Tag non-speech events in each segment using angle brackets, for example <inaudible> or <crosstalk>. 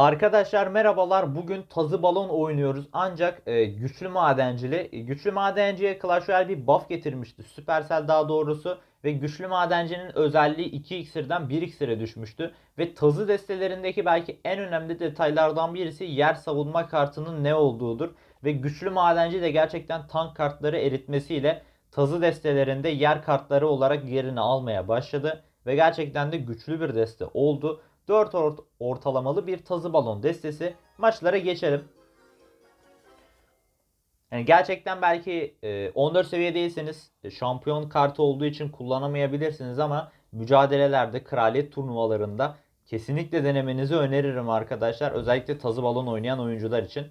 Arkadaşlar merhabalar. Bugün tazı balon oynuyoruz. Ancak e, güçlü madencili. e, Güçlü madenciye Clash Royale bir buff getirmişti. Supercell daha doğrusu. Ve güçlü madencinin özelliği 2 iksirden 1 iksire düşmüştü. Ve tazı destelerindeki belki en önemli detaylardan birisi yer savunma kartının ne olduğudur. Ve güçlü madenci de gerçekten tank kartları eritmesiyle tazı destelerinde yer kartları olarak yerini almaya başladı. Ve gerçekten de güçlü bir deste oldu. 4 ort- ortalamalı bir tazı balon destesi. Maçlara geçelim. Yani gerçekten belki e, 14 seviye değilseniz e, şampiyon kartı olduğu için kullanamayabilirsiniz ama mücadelelerde kraliyet turnuvalarında kesinlikle denemenizi öneririm arkadaşlar. Özellikle tazı balon oynayan oyuncular için.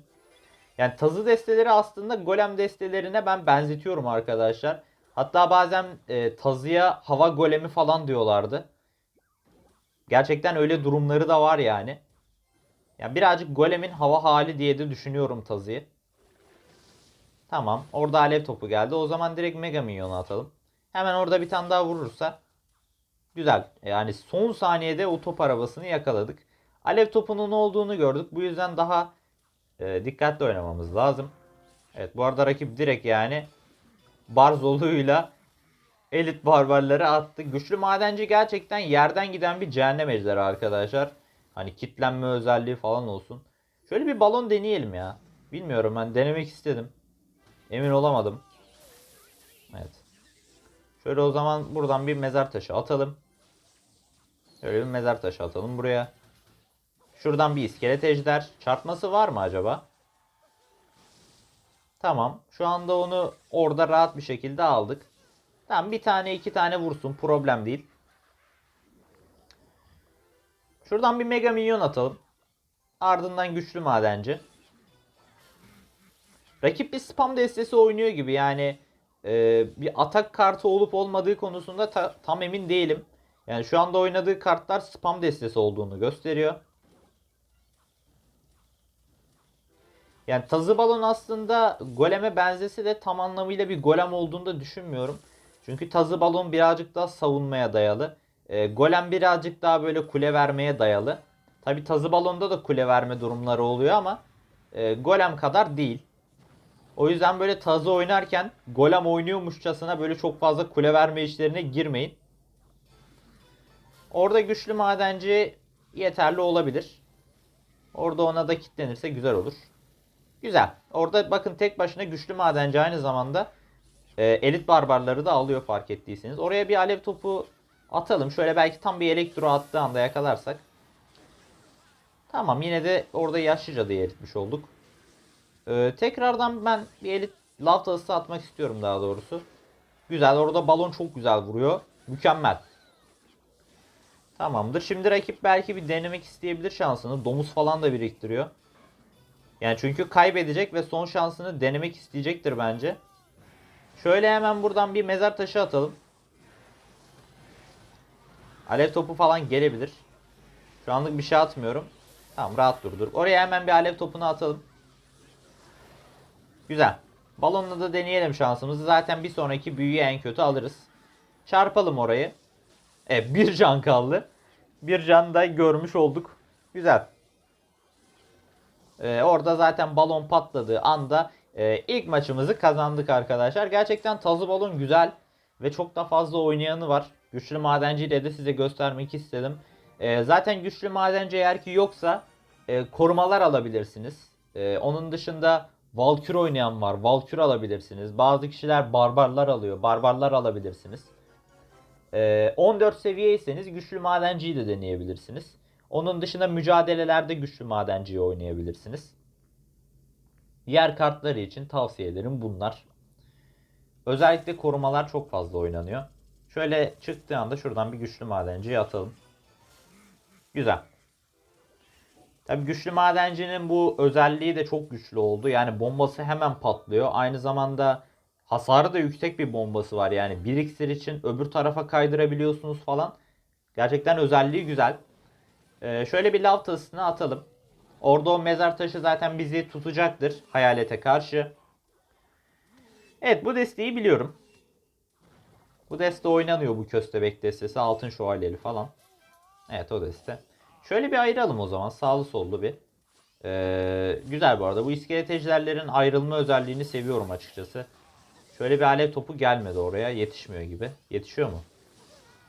Yani tazı desteleri aslında golem destelerine ben benzetiyorum arkadaşlar. Hatta bazen e, tazıya hava golemi falan diyorlardı. Gerçekten öyle durumları da var yani. Yani birazcık golemin hava hali diye de düşünüyorum tazıyı. Tamam. Orada alev topu geldi. O zaman direkt mega minyonu atalım. Hemen orada bir tane daha vurursa. Güzel. Yani son saniyede o top arabasını yakaladık. Alev topunun olduğunu gördük. Bu yüzden daha e, dikkatli oynamamız lazım. Evet bu arada rakip direkt yani Barzolu'yla elit barbarları attı. Güçlü madenci gerçekten yerden giden bir cehennem ejderi arkadaşlar. Hani kitlenme özelliği falan olsun. Şöyle bir balon deneyelim ya. Bilmiyorum ben denemek istedim. Emin olamadım. Evet. Şöyle o zaman buradan bir mezar taşı atalım. Şöyle bir mezar taşı atalım buraya. Şuradan bir iskelet ejder. Çarpması var mı acaba? Tamam. Şu anda onu orada rahat bir şekilde aldık. Tamam bir tane iki tane vursun. Problem değil. Şuradan bir mega minyon atalım. Ardından güçlü madenci. Rakip bir spam destesi oynuyor gibi yani e, bir atak kartı olup olmadığı konusunda ta- tam emin değilim. Yani şu anda oynadığı kartlar spam destesi olduğunu gösteriyor. Yani tazı balon aslında goleme benzese de tam anlamıyla bir golem olduğunu da düşünmüyorum. Çünkü tazı balon birazcık daha savunmaya dayalı. E, golem birazcık daha böyle kule vermeye dayalı. Tabi tazı balonda da kule verme durumları oluyor ama e, golem kadar değil. O yüzden böyle tazı oynarken golem oynuyormuşçasına böyle çok fazla kule verme işlerine girmeyin. Orada güçlü madenci yeterli olabilir. Orada ona da kitlenirse güzel olur. Güzel. Orada bakın tek başına güçlü madenci aynı zamanda e, elit barbarları da alıyor fark ettiyseniz. Oraya bir alev topu atalım. Şöyle belki tam bir elektro attığı anda yakalarsak. Tamam yine de orada yaşlı cadıyı eritmiş olduk. Ee, tekrardan ben bir elit lav tası atmak istiyorum daha doğrusu. Güzel orada balon çok güzel vuruyor. Mükemmel. Tamamdır. Şimdi rakip belki bir denemek isteyebilir şansını. Domuz falan da biriktiriyor. Yani çünkü kaybedecek ve son şansını denemek isteyecektir bence. Şöyle hemen buradan bir mezar taşı atalım. Alev topu falan gelebilir. Şu anlık bir şey atmıyorum. Tamam rahat durdur. Oraya hemen bir alev topunu atalım. Güzel. Balonla da deneyelim şansımızı. Zaten bir sonraki büyüyü en kötü alırız. Çarpalım orayı. Evet bir can kaldı. Bir can da görmüş olduk. Güzel. Ee, orada zaten balon patladığı anda e, ilk maçımızı kazandık arkadaşlar. Gerçekten tazı balon güzel ve çok da fazla oynayanı var. Güçlü madenciyle de size göstermek istedim. Ee, zaten güçlü madenci eğer ki yoksa e, korumalar alabilirsiniz. E, onun dışında Valkür oynayan var. Valkür alabilirsiniz. Bazı kişiler barbarlar alıyor. Barbarlar alabilirsiniz. Ee, 14 seviyeyseniz güçlü madenciyi de deneyebilirsiniz. Onun dışında mücadelelerde güçlü madenciyi oynayabilirsiniz. Yer kartları için tavsiyelerim bunlar. Özellikle korumalar çok fazla oynanıyor. Şöyle çıktığı anda şuradan bir güçlü madenciyi atalım. Güzel. Tabii güçlü madencinin bu özelliği de çok güçlü oldu. Yani bombası hemen patlıyor. Aynı zamanda hasarı da yüksek bir bombası var. Yani bir iksir için öbür tarafa kaydırabiliyorsunuz falan. Gerçekten özelliği güzel. Ee, şöyle bir lav tasını atalım. Orada o mezar taşı zaten bizi tutacaktır hayalete karşı. Evet bu desteği biliyorum. Bu deste oynanıyor bu köstebek destesi. Altın şövalyeli falan. Evet o deste. Şöyle bir ayıralım o zaman. Sağlı sollu bir. Ee, güzel bu arada. Bu iskelet ayrılma özelliğini seviyorum açıkçası. Şöyle bir alev topu gelmedi oraya. Yetişmiyor gibi. Yetişiyor mu?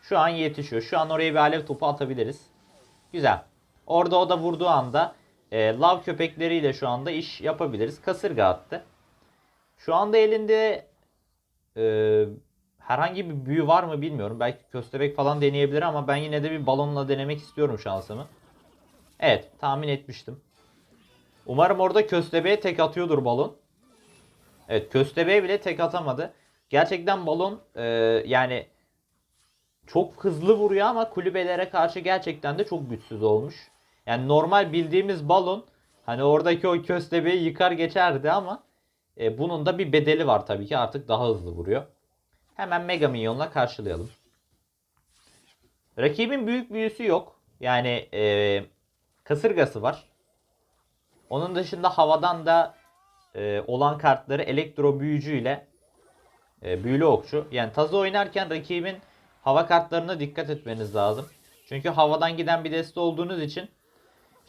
Şu an yetişiyor. Şu an oraya bir alev topu atabiliriz. Güzel. Orada o da vurduğu anda e, lav köpekleriyle şu anda iş yapabiliriz. Kasırga attı. Şu anda elinde e, herhangi bir büyü var mı bilmiyorum. Belki köstebek falan deneyebilir ama ben yine de bir balonla denemek istiyorum şansımı. Evet tahmin etmiştim. Umarım orada köstebeğe tek atıyordur balon. Evet köstebeğe bile tek atamadı. Gerçekten balon e, yani çok hızlı vuruyor ama kulübelere karşı gerçekten de çok güçsüz olmuş. Yani normal bildiğimiz balon hani oradaki o köstebeği yıkar geçerdi ama e, bunun da bir bedeli var tabii ki artık daha hızlı vuruyor. Hemen Mega Minyon'la karşılayalım. Rakibin büyük büyüsü yok. Yani e, kasırgası var. Onun dışında havadan da e, olan kartları elektro büyücüyle e, büyülü okçu. Yani tazı oynarken rakibin hava kartlarına dikkat etmeniz lazım. Çünkü havadan giden bir deste olduğunuz için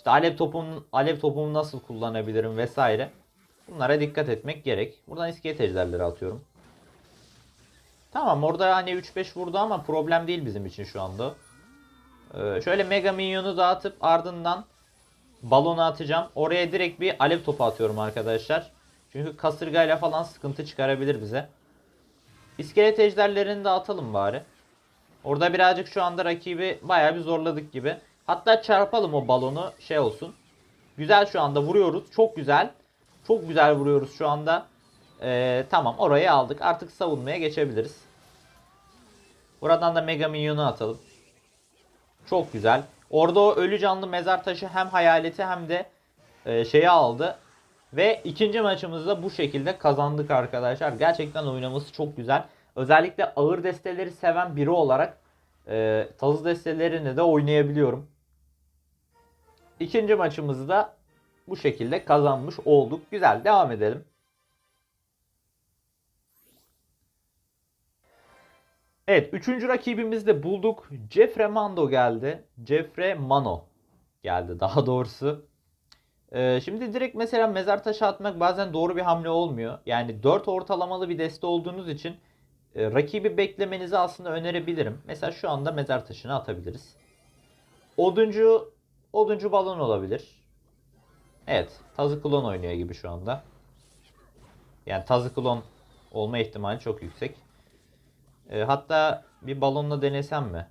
işte alev topum alev topumu nasıl kullanabilirim vesaire. Bunlara dikkat etmek gerek. Buradan iskelet ejderleri atıyorum. Tamam orada hani 3-5 vurdu ama problem değil bizim için şu anda. Ee, şöyle mega minyonu dağıtıp ardından balonu atacağım. Oraya direkt bir alev topu atıyorum arkadaşlar. Çünkü kasırgayla falan sıkıntı çıkarabilir bize. İskelet ejderlerini de atalım bari. Orada birazcık şu anda rakibi bayağı bir zorladık gibi. Hatta çarpalım o balonu şey olsun. Güzel şu anda vuruyoruz. Çok güzel. Çok güzel vuruyoruz şu anda. Ee, tamam orayı aldık. Artık savunmaya geçebiliriz. Buradan da Mega Minyon'u atalım. Çok güzel. Orada o ölü canlı mezar taşı hem hayaleti hem de e, şeyi aldı. Ve ikinci maçımızda bu şekilde kazandık arkadaşlar. Gerçekten oynaması çok güzel. Özellikle ağır desteleri seven biri olarak e, tazı destelerini de oynayabiliyorum. İkinci maçımızı da bu şekilde kazanmış olduk. Güzel devam edelim. Evet üçüncü rakibimizi de bulduk. Jeffrey Mando geldi. Jeffrey Mano geldi daha <laughs> doğrusu. Ee, şimdi direkt mesela mezar taşı atmak bazen doğru bir hamle olmuyor. Yani 4 ortalamalı bir deste olduğunuz için e, rakibi beklemenizi aslında önerebilirim. Mesela şu anda mezar taşını atabiliriz. Oduncu oduncu balon olabilir. Evet, Tazı klon oynuyor gibi şu anda. Yani Tazı klon olma ihtimali çok yüksek. E, hatta bir balonla denesem mi?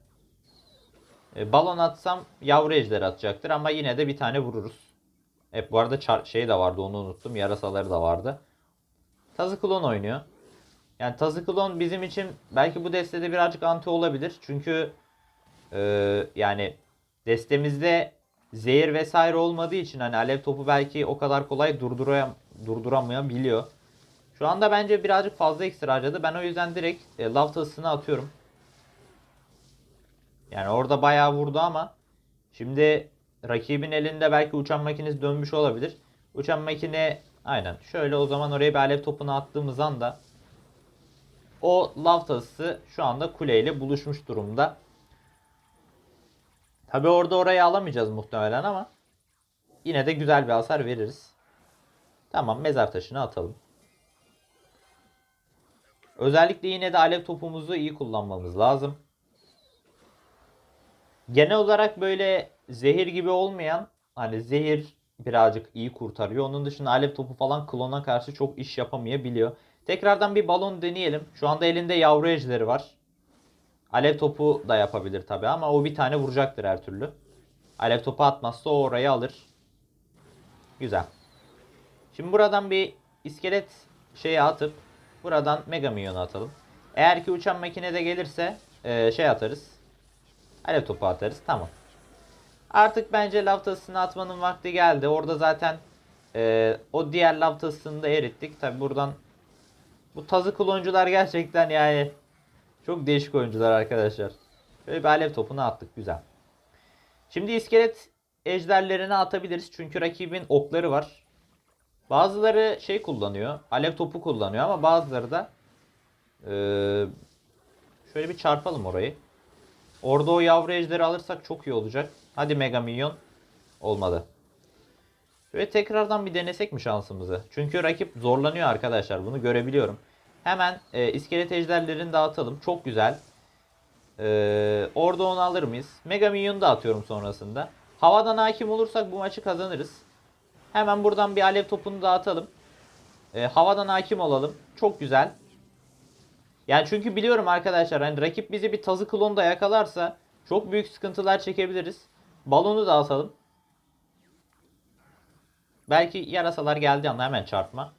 E, balon atsam yavru ejder atacaktır ama yine de bir tane vururuz. Evet bu arada şey de vardı onu unuttum. Yarasaları da vardı. Tazı klon oynuyor. Yani Tazı klon bizim için belki bu destede birazcık anti olabilir. Çünkü e, yani destemizde zehir vesaire olmadığı için hani alev topu belki o kadar kolay durduram durduramayabiliyor. Şu anda bence birazcık fazla iksir harcadı. Ben o yüzden direkt e, lav tasını atıyorum. Yani orada bayağı vurdu ama şimdi rakibin elinde belki uçan makinesi dönmüş olabilir. Uçan makine aynen şöyle o zaman oraya bir alev topunu attığımız anda o lav tası şu anda kuleyle buluşmuş durumda. Tabi orada orayı alamayacağız muhtemelen ama yine de güzel bir hasar veririz. Tamam mezar taşını atalım. Özellikle yine de alev topumuzu iyi kullanmamız lazım. Genel olarak böyle zehir gibi olmayan hani zehir birazcık iyi kurtarıyor. Onun dışında alev topu falan klona karşı çok iş yapamayabiliyor. Tekrardan bir balon deneyelim. Şu anda elinde yavru ejderi var. Alev topu da yapabilir tabi ama o bir tane vuracaktır her türlü. Alev topu atmazsa o orayı alır. Güzel. Şimdi buradan bir iskelet şeyi atıp buradan mega minyonu atalım. Eğer ki uçan makine de gelirse e, şey atarız. Alev topu atarız. Tamam. Artık bence lav tasını atmanın vakti geldi. Orada zaten e, o diğer lav tasını da erittik. Tabi buradan bu tazı kloncular gerçekten yani çok değişik oyuncular arkadaşlar. Böyle bir alev topunu attık. Güzel. Şimdi iskelet ejderlerini atabiliriz. Çünkü rakibin okları var. Bazıları şey kullanıyor. Alev topu kullanıyor ama bazıları da e, şöyle bir çarpalım orayı. Orada o yavru ejderi alırsak çok iyi olacak. Hadi Mega Minyon. Olmadı. Şöyle tekrardan bir denesek mi şansımızı? Çünkü rakip zorlanıyor arkadaşlar. Bunu görebiliyorum. Hemen e, iskelet ejderlerini dağıtalım. Çok güzel. Ee, orada onu alır mıyız? Mega Minyon'u da atıyorum sonrasında. Havadan hakim olursak bu maçı kazanırız. Hemen buradan bir alev topunu dağıtalım. Ee, havadan hakim olalım. Çok güzel. Yani çünkü biliyorum arkadaşlar hani rakip bizi bir tazı klonda yakalarsa çok büyük sıkıntılar çekebiliriz. Balonu da atalım. Belki yarasalar geldiği anda hemen çarpma.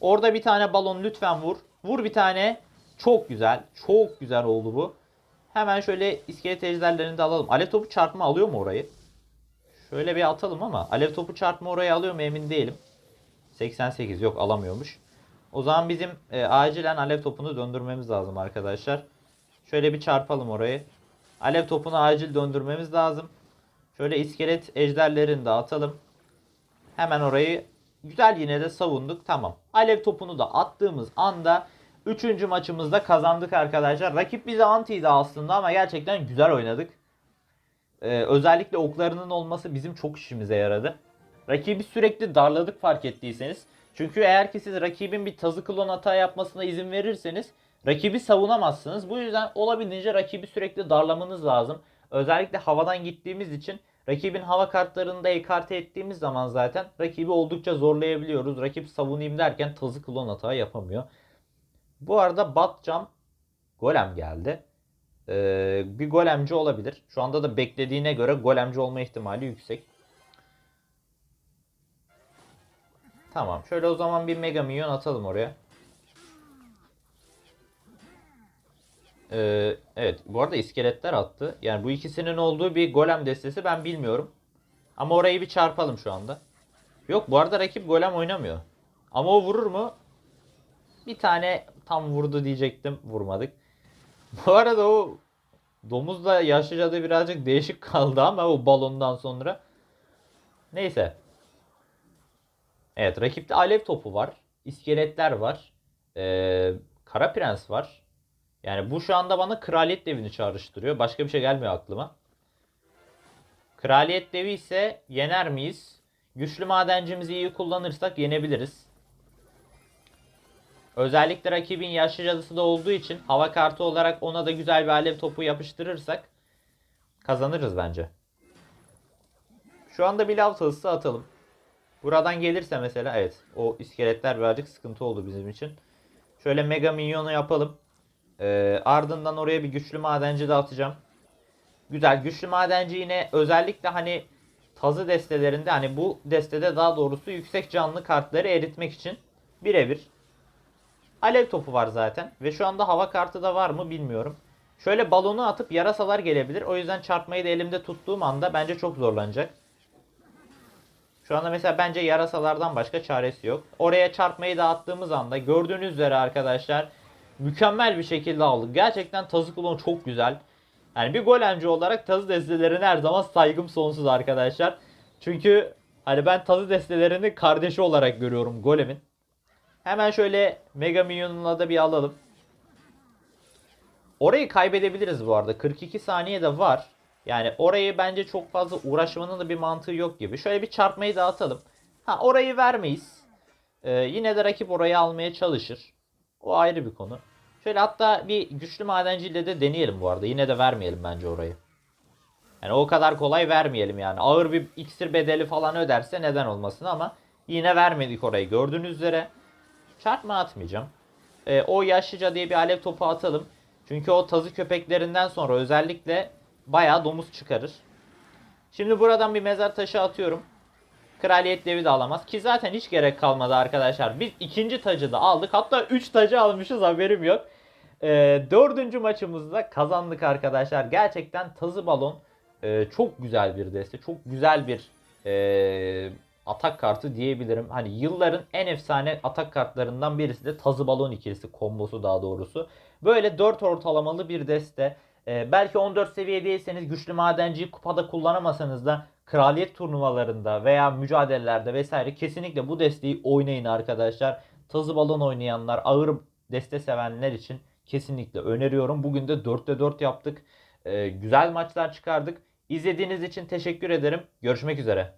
Orada bir tane balon lütfen vur. Vur bir tane. Çok güzel. Çok güzel oldu bu. Hemen şöyle iskelet ejderlerini de alalım. Alev topu çarpma alıyor mu orayı? Şöyle bir atalım ama alev topu çarpma orayı alıyor mu emin değilim. 88 yok alamıyormuş. O zaman bizim e, acilen alev topunu döndürmemiz lazım arkadaşlar. Şöyle bir çarpalım orayı. Alev topunu acil döndürmemiz lazım. Şöyle iskelet ejderlerini de atalım. Hemen orayı güzel yine de savunduk. Tamam. Alev topunu da attığımız anda 3. maçımızda kazandık arkadaşlar. Rakip bize antiydi aslında ama gerçekten güzel oynadık. Ee, özellikle oklarının olması bizim çok işimize yaradı. Rakibi sürekli darladık fark ettiyseniz. Çünkü eğer ki siz rakibin bir tazı klon hata yapmasına izin verirseniz rakibi savunamazsınız. Bu yüzden olabildiğince rakibi sürekli darlamanız lazım. Özellikle havadan gittiğimiz için rakibin hava kartlarını da ekarte ettiğimiz zaman zaten rakibi oldukça zorlayabiliyoruz. Rakip savunayım derken tazı klon hata yapamıyor. Bu arada Batcam golem geldi. Ee, bir golemci olabilir. Şu anda da beklediğine göre golemci olma ihtimali yüksek. Tamam. Şöyle o zaman bir mega minyon atalım oraya. Ee, evet. Bu arada iskeletler attı. Yani bu ikisinin olduğu bir golem destesi ben bilmiyorum. Ama orayı bir çarpalım şu anda. Yok bu arada rakip golem oynamıyor. Ama o vurur mu? Bir tane tam vurdu diyecektim. Vurmadık. <laughs> Bu arada o domuz da yaşlıcadı birazcık değişik kaldı ama o balondan sonra. Neyse. Evet rakipte alev topu var. İskeletler var. Ee, Kara Prens var. Yani bu şu anda bana kraliyet devini çağrıştırıyor. Başka bir şey gelmiyor aklıma. Kraliyet devi ise yener miyiz? Güçlü madencimizi iyi kullanırsak yenebiliriz. Özellikle rakibin yaşlı cadısı da olduğu için hava kartı olarak ona da güzel bir alev topu yapıştırırsak kazanırız bence. Şu anda bir lav tılısı atalım. Buradan gelirse mesela evet o iskeletler birazcık sıkıntı oldu bizim için. Şöyle mega minyonu yapalım. Ee, ardından oraya bir güçlü madenci de atacağım. Güzel güçlü madenci yine özellikle hani tazı destelerinde hani bu destede daha doğrusu yüksek canlı kartları eritmek için birebir. Alev topu var zaten ve şu anda hava kartı da var mı bilmiyorum. Şöyle balonu atıp yarasalar gelebilir. O yüzden çarpmayı da elimde tuttuğum anda bence çok zorlanacak. Şu anda mesela bence yarasalardan başka çaresi yok. Oraya çarpmayı da attığımız anda gördüğünüz üzere arkadaşlar mükemmel bir şekilde aldık. Gerçekten tazı klonu çok güzel. Yani bir golemci olarak tazı destelerine her zaman saygım sonsuz arkadaşlar. Çünkü hani ben tazı destelerini kardeşi olarak görüyorum golemin. Hemen şöyle Mega Minyon'la da bir alalım. Orayı kaybedebiliriz bu arada. 42 saniye de var. Yani orayı bence çok fazla uğraşmanın da bir mantığı yok gibi. Şöyle bir çarpmayı dağıtalım. Ha orayı vermeyiz. Ee, yine de rakip orayı almaya çalışır. O ayrı bir konu. Şöyle hatta bir güçlü madenciyle de deneyelim bu arada. Yine de vermeyelim bence orayı. Yani o kadar kolay vermeyelim yani. Ağır bir iksir bedeli falan öderse neden olmasın ama yine vermedik orayı. Gördüğünüz üzere çarpma atmayacağım. Ee, o yaşlıca diye bir alev topu atalım. Çünkü o tazı köpeklerinden sonra özellikle bayağı domuz çıkarır. Şimdi buradan bir mezar taşı atıyorum. Kraliyet devi de alamaz. Ki zaten hiç gerek kalmadı arkadaşlar. Biz ikinci tacı da aldık. Hatta 3 tacı almışız haberim yok. Ee, dördüncü maçımızda kazandık arkadaşlar. Gerçekten tazı balon e, çok güzel bir deste. Çok güzel bir e, atak kartı diyebilirim. Hani yılların en efsane atak kartlarından birisi de tazı balon ikilisi kombosu daha doğrusu. Böyle 4 ortalamalı bir deste. Ee, belki 14 seviye değilseniz güçlü madenciyi kupada kullanamasanız da kraliyet turnuvalarında veya mücadelelerde vesaire kesinlikle bu desteği oynayın arkadaşlar. Tazı balon oynayanlar, ağır deste sevenler için kesinlikle öneriyorum. Bugün de 4'te 4 yaptık. Ee, güzel maçlar çıkardık. İzlediğiniz için teşekkür ederim. Görüşmek üzere.